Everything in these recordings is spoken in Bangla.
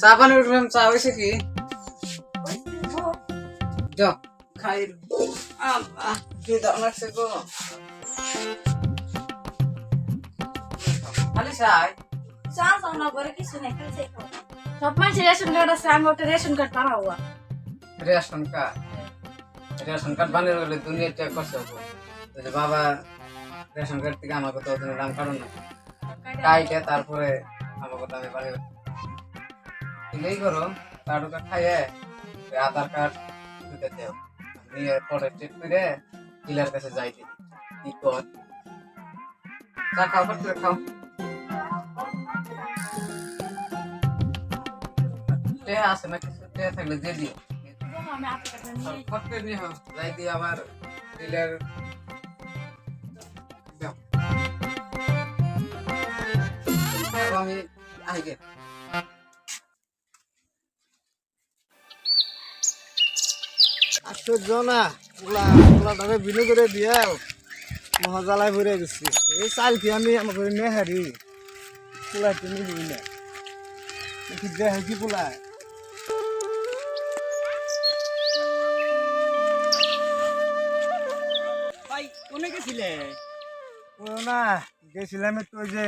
চা পানি উঠলাম চা হয়েছে কি? খাই। আল্লাহ খিদা লাগছে গো খালি চাই। চা চাও না করে কিছু নেই খালি চাই। সব মানুষ রেশন কার্ড আছে আমি একটা রেশন কার্ড বানাবো। Ration card? রেশন কার্ড বানিয়ে গেলে দুনিয়া চেক করছে যে বাবা রেশন কার্ড থেকে আমাকে তো নাম কারণ না। কাইটে তারপরে আমাকে তো আমি বাড়ি দিলেই করো কার্ডটা খাইয়ে আধার কার্ড দিতে দেও। নিয়ে পরে চেক করে ডিলার কাছে যাই দিই কি কর। চা খাও করতে খাও। আছে না কিছু? টেহা থাকলে দিয়ে দিও। আমি নিয়ে যাই দিয়ে আবার যাও। আমি আইগে আশ্চর্য না? পোলা পোলাটারে বিনু করে দিয়া মহাজালায় ভরে গেছি এই চাল কি আমি আমাকে নেহারি পোলা তুমি দিবি না। দেখি কি পোলা কোনে গেছিলে? ও না গেছিলাম যে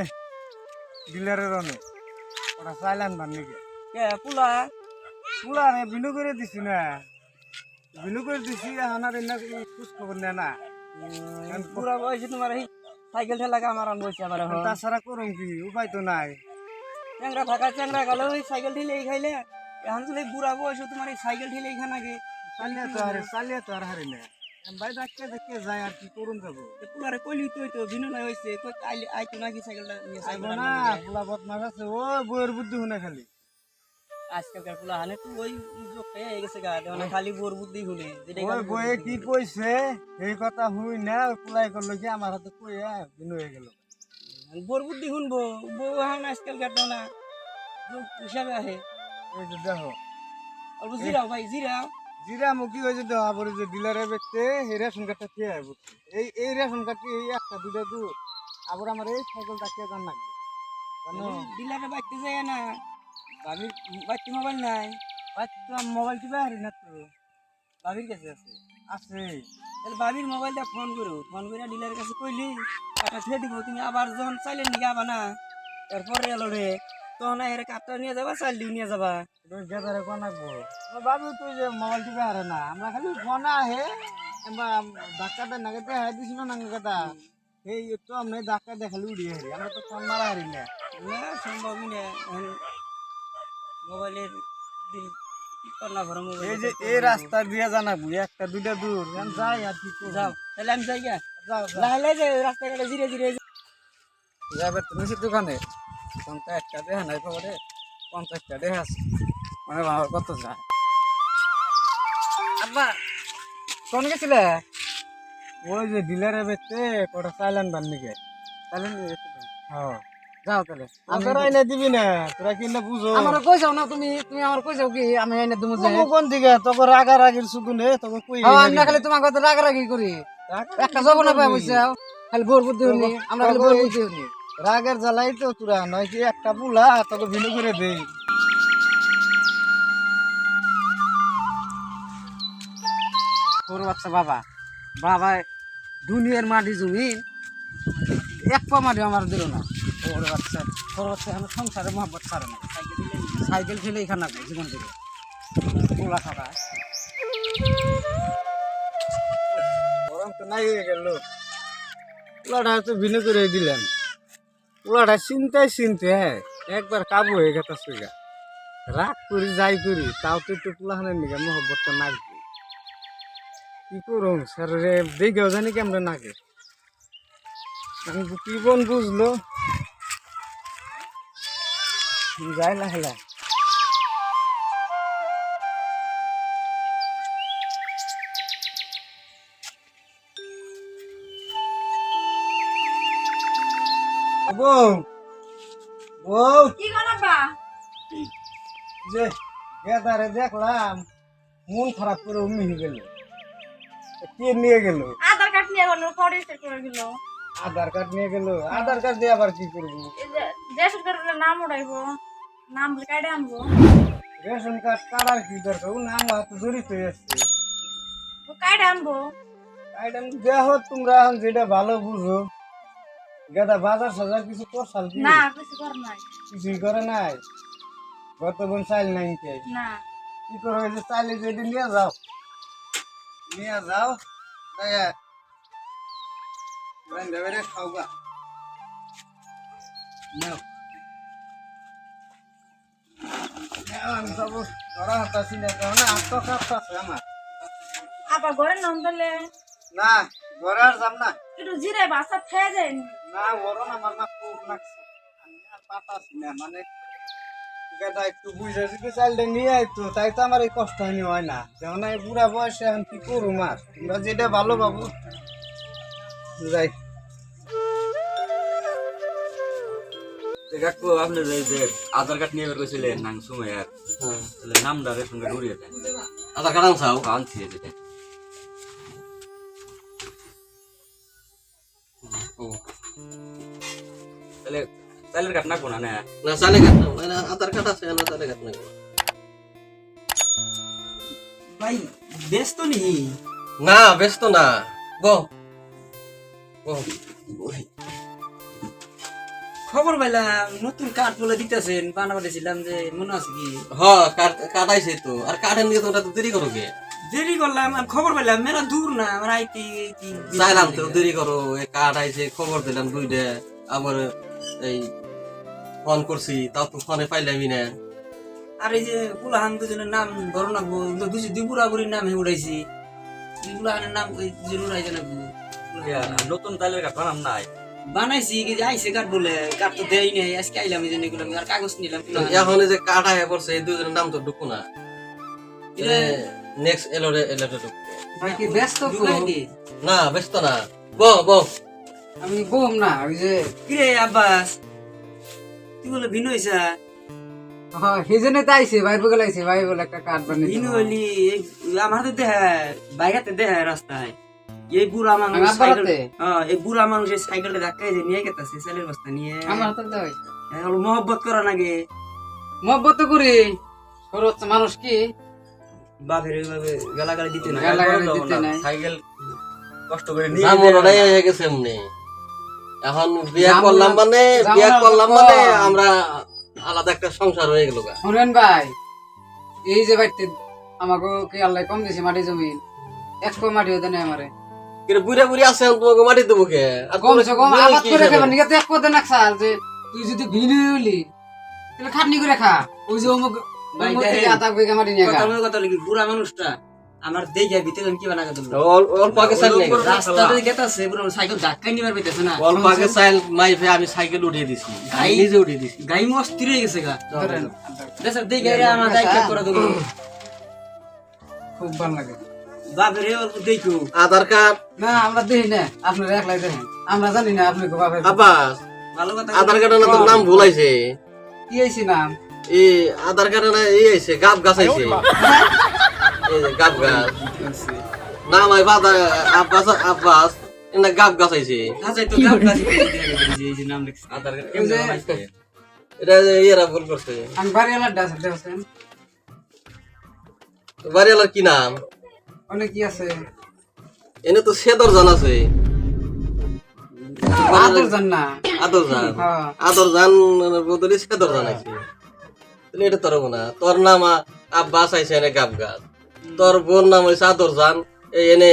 ডিলারের অনে ওরা চাইল আনবার নাকি কে পুলা। পোলা বিনু করে দিছি না। বিনু করে দিছি আর এনে খোঁজ খবর নেয় না। পুরা বয়সে তোমার এই সাইকেল ঠেলা আমার আন বসে এখন। তাছাড়া করুন কি উপায় তো নাই। চ্যাংরা থাকা চ্যাংরা গেল ওই সাইকেল ঠেলে খাইলে। এখন তো বুড়া বয়সে তোমার এই সাইকেল ঠেলে খান আগে চালিয়ে তো আর চালিয়ে তো আর হারি না ভাই ডাক্তার দেখে যায় আর কি করুন যাব। পুলারে কইলি তো তো ভিন্ন নাই হইছে কই আইতো নাকি সাইকেলটা নিয়ে সাইকেল না পোলা বদমাস আছে ও বইয়ের বুদ্ধি শুনে খালি। আজকালকার পুলা হানে তো ওই হয়ে গেছে গা দেওয়া খালি বোর বুদ্ধি যেটা ওই বইয়ে কি কইছে এই কথা হুই না ওই পোলাই করল কি আমার হাতে কইয়া বিনু হয়ে গেল। বোর বুদ্ধি শুনব বউ এখন আজকালকার তো না হিসাবে আহে। এই যে দেখো। অল্প জিরাও ভাই জিরাও। জিরা মুখি হয়েছে দেখো আবার যে ডিলারে বেচতে এই রেশন কার্ডটা খেয়ে আইব এই এই রেশন কার্ডটি এই একটা দুটা দূর আবার আমার এই সাইকেলটা কে জান লাগবে? ডিলারে বাইতে যায় না। ভাবির বাইতে মোবাইল নাই। বাচ্চা মোবাইল টিপে হারি না তো। ভাবির কাছে আছে। আছে। তাহলে ভাবির মোবাইলটা ফোন করো। ফোন করে ডিলারের কাছে কইলি টাকা ফেলে দিব। তুমি আবার যখন চাইলে নিয়ে যাবা না? এরপরে এলো রে। তখন এর কাপটা নিয়ে যাবা দিয়ে নিয়ে যাবা। গেদারে কোন রাখব বাবু তুই যে মোবাইল টিপে হারে না। আমরা খালি ফোন আহে এবার ধাক্কা দেয় না কেটে হাই দিছিল না কথা। এই তো আমরা ধাক্কা দেখালি উড়িয়ে হারি। আমরা তো ফোন মারা হারি না। সম্ভবই না। মোবাইলের বিল না ভরা মোবাইল এই যে এই রাস্তা দিয়ে জানাব একটা দুইটা দূর। যাই আর কি যাও তাহলে আমি যাই গা যাও যাও। যে রাস্তাঘাটে ধীরে ধীরে যাবে তুমি সে দোকানে পঞ্চাশ একটা দেহা নাই খবরে পঞ্চাশটা দেহা আছে। মানে বাবার কত যায়? আব্বা। কোন গেছিলে? ওই যে ডিলারে বেচতে কটা চাইলেন বান নাকি তাহলে নিয়ে হ্যাঁ। যাও তাহলে। তোর আইনে দিবি না তোরা কিনলে বুঝো। আমার কই না তুমি? তুমি আমার কি? আমি যে। কোন দিকে? তোকে রাগার আগের সুগুনে তোকে কই হ্যাঁ আমরা খালি তোমার কথা রাগারাগি করি। একটা জব না পাই বসে খালি বোর বুদ্ধি হনি আমরা খালি বোর বুদ্ধি হনি রাগের জ্বালাই তো তোরা নয় কি একটা বুলা তোকে ভিনু করে দেই। তোর বাচ্চা বাবা বাবা দুনিয়ার মাটি জমি এক পা মাটি আমার দিল না। তোর বাচ্চা তোর বাচ্চা এখন সংসারে মহব্বত ছাড়ে না। সাইকেল খেলে এখানে রাখব জীবন থেকে। পোলা থাকা গরম তো নাই গেল। পোলাটা তো ভিনু করে দিলেন। পোলাটা চিন্তায় চিনতে হ্যাঁ একবার কাবু হয়ে গেছে সুগা রাগ করি, যাই করি, তাও তো একটু পোলাহানের নিকে মহব্বতটা নাগবে। কি করুন স্যার দেখেও জানি কেমন নাগে। আমি কি বোন বুঝলো? যাই লাহে লাহে বউ বউ কি করো বা যে গেদারে দেখলাম মন খারাপ করে উমি হয়ে গেল কে নিয়ে গেল আধার কার্ড নিয়ে গেল পরে চেক করে দিল আধার কার্ড নিয়ে গেল আধার কার্ড দিয়ে আবার কি করব এই যে রেশন কার্ডের নাম উঠাইবো নাম কাইডে আনব। রেশন কার্ড কাটার কি দরকার ও নাম হাতে জড়িত আছে। ও কাইডে আনব। আইটেম দেখো তোমরা এখন যেটা ভালো বুঝো। গেদা বাজার সাজার কিছু করছাল কি? না কিছু কর নাই। কিছুই করে নাই? গত বোন চাইল নাই কে? না। কি করো এই যে চাইলে যেটি নিয়ে যাও। নিয়ে যাও। তাই খাওগা নাও নাও, আমি সব ধরা হতাছি না কারণ আত্মকাপ আছে আমার। আবার ঘরে নাম দিলে? না ঘরে আর যাম না। একটু জিরে বাসা খেয়ে যায় না। ওরও না আমার না খুব লাগছে। আমি আর পাতাছি না মানে গেদা একটু বুঝে যদি চালটা নিয়ে আইতো তাই তো আমার এই কষ্ট হয়নি হয় না। যেমন এই বুড়া বয়সে এখন কি করুম আর? তোমরা যেটা ভালো বাবু যাই। কাকু আপনি যে আধার কার্ড নিয়ে বের করেছিলেন নাম সময় আর তাহলে নামটা রেশন কার্ড উড়িয়ে দেন। আধার কার্ড আনছাও? আনছি এই যে। ও। তাহলে চালের না না? না না না আধার কার্ড আছে না চালে কাট না। ভাই ব্যস্ত নেই? না ব্যস্ত না। গো। গো। খবর পাইলাম নতুন কার্ড বলে দিতেছেন বানাবা দিয়েছিলাম যে মনে আছে কি? হ কাট কাটাইছে তো। আর কাটেন নিয়ে তোমরা তো দেরি করো কে দেরি করলাম আর খবর পাইলাম মেলা দূর না আমার আইতে চাইলাম তো দেরি করো এই আইছে খবর দিলাম দুইটা আবার এই ফোন করছি তাও তো ফোনে পাইলামই না। আর এই যে কুলাহান দুজনের নাম ধরো না দুজন দুই বুড়া বুড়ির নাম উড়াইছি। বুড়াহানের নাম ওই দুজন উড়াইছে না নতুন চালের কার্ড বানাম নাই। বানাইছি কি যে আইসে কাঠ বলে কাঠ তো দেয় নাই আজকে আইলাম এই জন্য এগুলো আর কাগজ নিলাম তো এখন যে কাট আয়া পড়ছে এই দুজনের নাম তো ঢুকু না। নেক্সট এলোরে এলোরে ঢুকবে ভাই কি ব্যস্ত না ব্যস্ত না। বো বো আমি বম না ওই যে কিরে আব্বাস? তুই বলে ভিন্ন হইছা? হ্যাঁ সেই তো আইসি ভাই বলে আইসি ভাই বলে একটা কার্ড বানিয়ে ভিন্ন এই আমার হাতে দেহা বাইগাতে দেহা রাস্তায়। এই বুড়া মানুষ সাইকেল হ্যাঁ এই বুড়া মানুষের সাইকেলটা ধাক্কায় যে নিয়ে গেতাছে বস্তা নিয়ে। আমার হাতে দেওয়াই। এখন মহব্বত করা লাগে মহব্বত করি। মানুষ কি? বাপের ওইভাবে গালাগালি দিতে না গালাগালি দিতে না, সাইকেল কষ্ট করে নিয়ে জামুন যেতে ওটাই হয়ে গেছে এমনি। এখন বিয়ে করলাম মানে জামুন বিয়ে করলাম মানে আমরা আলাদা একটা সংসার হয়ে গেল শুনেন ভাই এই যে বাড়িতে আমাকে কি আল্লাহ কম দিছে মাটি জমি? এক কো মাটি হতে নেই আমারে। কিন্তু বুড়ে বুড়ে আছে তোমাকে মাটি দেবো কে? কম আবাদ করে? নিকে তো এক যে তুই যদি ভিন হইলি তাহলে খাটনি করে খা। ওই যে অমুক ভাই, অমুক থেকে দেখেন। আতা বিঘা মাটি নিয়ে খা। কথা কথা লাগি বুড়া মানুষটা আমার ভিতরে আমি কি বানা কথা অল্প আগে চাইল নেই রাস্তাতে গেতাছে বুড়া সাইকেল নিবার না? অল্প আগে চাইল মাইফে আমি সাইকেল উঠিয়ে দিছি। আমি নিজে উঠিয়ে দিছি। গাই মস্তি রয়ে গেছে গা। ধরেন। দেশের আমার দায়িত্ব করে দেবো। খুব ভালো লাগে। বাপের অল্প দেখো আধার কার্ড? না আমরা দেখি না। আপনারা একলাই দেখেন আমরা জানি না আপনি বাবা আব্বাস ভালো কথা আধার কার্ডে না তোর নাম ভুল আইছে। কি আইছি নাম? এই আধার কার্ডে না এই আইছে গাব গাছ আইছে। এই যে গাব গাছ। নাম আই বাদা আব্বাস আব্বাস এটা গাব গাছ আইছে। আচ্ছা তো গাম গাছি এই যে নাম লিখছে। আধার কার্ড কেমনে এটা ভুল করছে। আমি বাড়ি আলার ডাস দেখছেন বাড়িওয়ালার কি নাম? অনেক কি আছে? এনে তো সেদর জান আছে। আদর জান না। আদর জান। হ্যাঁ। আদর জান বদলে সেদর জান আছে। তাহলে এটা তোর না তোর নাম আব্বাস আইছে এনে গাব গাছ তোর বোন নাম হইছে আদর জান। এই এনে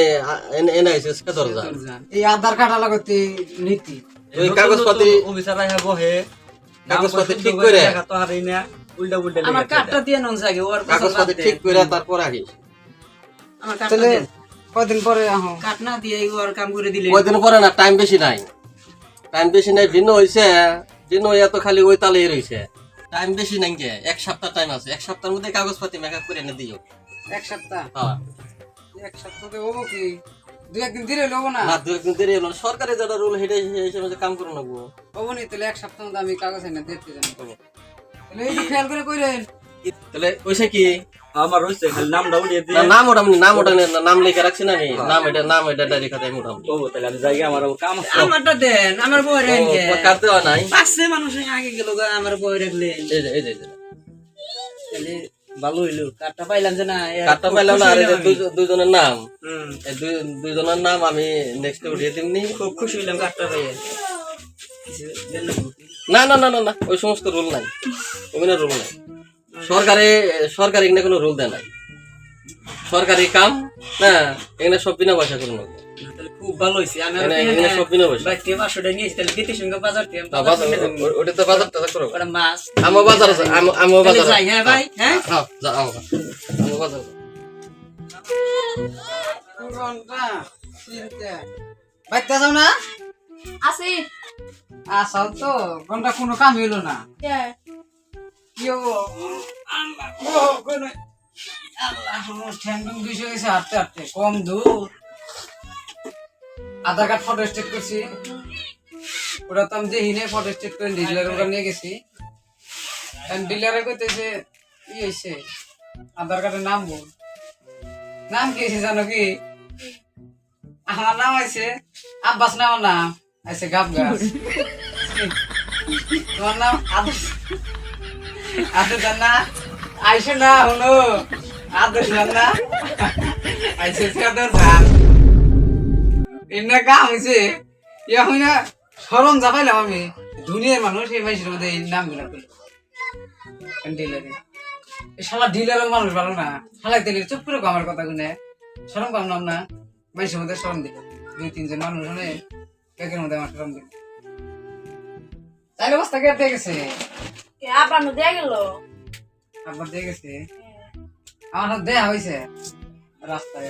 এনে এনে আইছে সেদর জান এই আধার কার্ড আলাগতে নীতি। ওই কাগজপাতি অফিসার আইয়া বহে। কাগজপাতি ঠিক করে। তো হারাই না উল্টা উল্টা আমার কার্ডটা দিয়ে নন সাগে ওর কাগজপাতি ঠিক করে তারপর কার্ডটা তাহলে দেন কদিন পরে আহ? কাট না দিয়ে ওর কাম করে দিলে। কয়দিন পরে না টাইম বেশি নাই। টাইম বেশি নাই ভিন্ন হইছে। ভিন্ন হইয়া তো খালি ওই তালেই রইছে। টাইম বেশি নাই কে এক সপ্তাহ টাইম আছে। এক সপ্তাহের মধ্যে কাগজপাতি মেকআপ করে এনে দিও। এক সপ্তাহ? হ্যাঁ। এক সপ্তাহে হব কি? দু একদিন ধীরে হব না? না দু একদিন দেরি হলো সরকারি যেটা রুল হেঁটে হিসেবে কাম করে নেব। হব নি তাহলে এক সপ্তাহ মধ্যে আমি কাগজ এনে দেখতে জানি। তাহলে এই খেয়াল করে কইরেন। তাহলে ওইসে কি? আমার হইছে খালি নামটা উঠিয়ে দিয়ে। নাম ওটা নাম ওটা নাম লিখে রাখছি না আমি। নাম এটা নাম এটা ডাইরেক্ট খাতে আমি উঠাম ও তাহলে আমি জায়গা আমার কাম আছে। আমারটা দেন আমার বই রেখে। কাটতে হয় নাই? পাঁচশে মানুষ আগে গেল আমার বই রাখলে এই যে এই যে তাহলে ভালো হইল। কার্ডটা পাইলাম যে না এ খুব পাইলাম না আর খুশি হইলাম দুইজনের নাম। হুম, এই দুই- দুইজনের নাম আমি নেক্সট উঠিয়ে দিমনি। খুব খুশি হইলাম কার্ডটা পাইয়ে। না না না না না না ওই সমস্ত রুল নাই। ওখানে রুল নাই। সরকারে সরকার এখানে কোনো রুল দেয় নাই। সরকারি কাম না এখানে সব বিনা পয়সা করুন খুব ভালো হয়েছে আমি এখানে এখানে সব বিনা পয়সা বাইক থেকে পাঁচশো নিয়েছি তাহলে বিতের সঙ্গে বাজার থেকে তা বাজার ও- ওটা তো বাজার টাজার করো। ওটা মাছ। আমো বাজার আছে আমো আমো বাজার যাই হ্যাঁ ভাই হ্যাঁ। হ্যাঁ। যা আমো আমো বাজার যাও। ঘণ্টা চিনতে বাইতে যাও না? আসি। আসাল তো ঘণ্টা কোনো কাম হইল না। হাঁটতে হাঁটতে কম দূর আধার কার্ড ফটো স্টেট করছি ওটা তো ফটো স্টেট করে ডিলার ওটা নিয়ে গেছি ডিলারে কইতেছে ই হয়েছে আধার কার্ডের নাম বল নাম কি হয়েছে জানো কি আমার নাম আছে আব্বাস না আমার নাম আছে গাব গাছ তোমার নাম আদর্শ আদর্শ না। আইসো না আদর্শ আইসো কাম হয়েছে ইয়া সরম আমি। দুনিয়ার মানুষ, এই মাইসের মধ্যে এই নামগুলা ডিলারে শালা ডিলারের মানুষ ভালো না। শালা দিলে চুপ করে আমার কথা গুনে সরম পাম নাম না। মাইসের মধ্যে সরম দিল। দুই, তিনজন মানুষ হলে কেকের মধ্যে আমার সরম দিল। চাইলে বস্তা কেটে গেছে। দিয়ে গেল? দিয়ে গেছে? আমার দেয়া হয়েছে রাস্তায়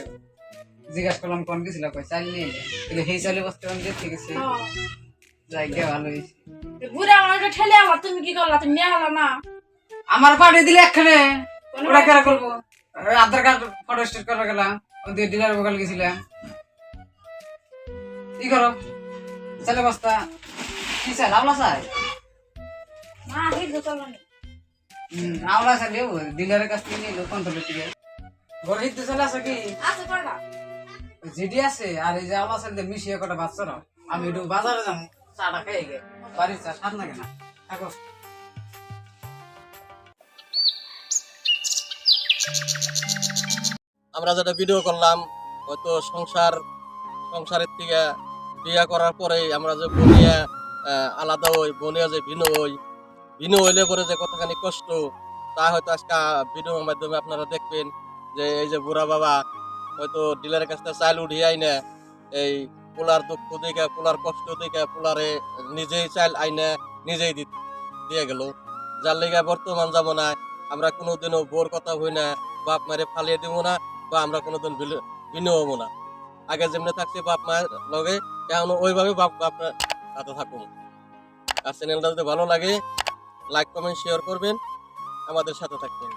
জিজ্ঞাসা করলাম কোন গেছিল? কই চাল নিয়ে কিন্তু সেই চালে বস্তা গেছে যাই গিয়ে ভালো হয়েছে আমার ঠেলে আমার তুমি কি করলা? তুমি নিয়ে না? আমার পাঠিয়ে দিলে একখানে। ওটা কেন করব? ওই আধার কার্ড ফটো স্টেট করা গেলাম। ডিলার বকাল গেছিলাম। কি করো? চালে বস্তা। কি চাল? আমলা চাই আমলা চাইলেও ডিলারের কাছ থেকে নিয়ে কন্ট্রোলের থেকে ঘরে হিতে চলে আসে কি? আছে জিডি আছে আর এই যে আমলা চাইলে মিশিয়ে কটা বাচ্চা না আমি একটু বাজারে যাব চাটা খেয়ে গে বাড়ির চা স্বাদ লাগে না। থাকো। আমরা যেটা ভিডিও করলাম হয়তো সংসার সংসারের থেকে বিয়া করার পরে আমরা যে বনিয়া আহ, আলাদা হই বনিয়া যে ভিন্ন হই ভিন্ন হইলে পরে যে কতখানি কষ্ট, তা হয়তো আজকে ভিডিওর মাধ্যমে আপনারা দেখবেন যে এই যে বুড়া বাবা হয়তো ডিলারের কাছ থেকে চাল উঠিয়ে আইনে, এই পোলার দুঃখ দেখে, পোলার কষ্ট দেখে পোলারে নিজেই চাল আইনে, নিজেই দিয়ে গেল। যার লেগে বর্তমান যাব না আমরা কোনোদিনও বোর কথা হই না, বাপ মারে ফালিয়ে দিব না বা আমরা কোনোদিন ভিন্ন হব না। আগে যেমনি থাকছে বাপ মায়ের লগে, এখন ওইভাবে বাপ, বাপের সাথে থাকুন। আর চ্যানেলটা যদি ভালো লাগে লাইক কমেন্ট শেয়ার করবেন। আমাদের সাথে থাকবেন।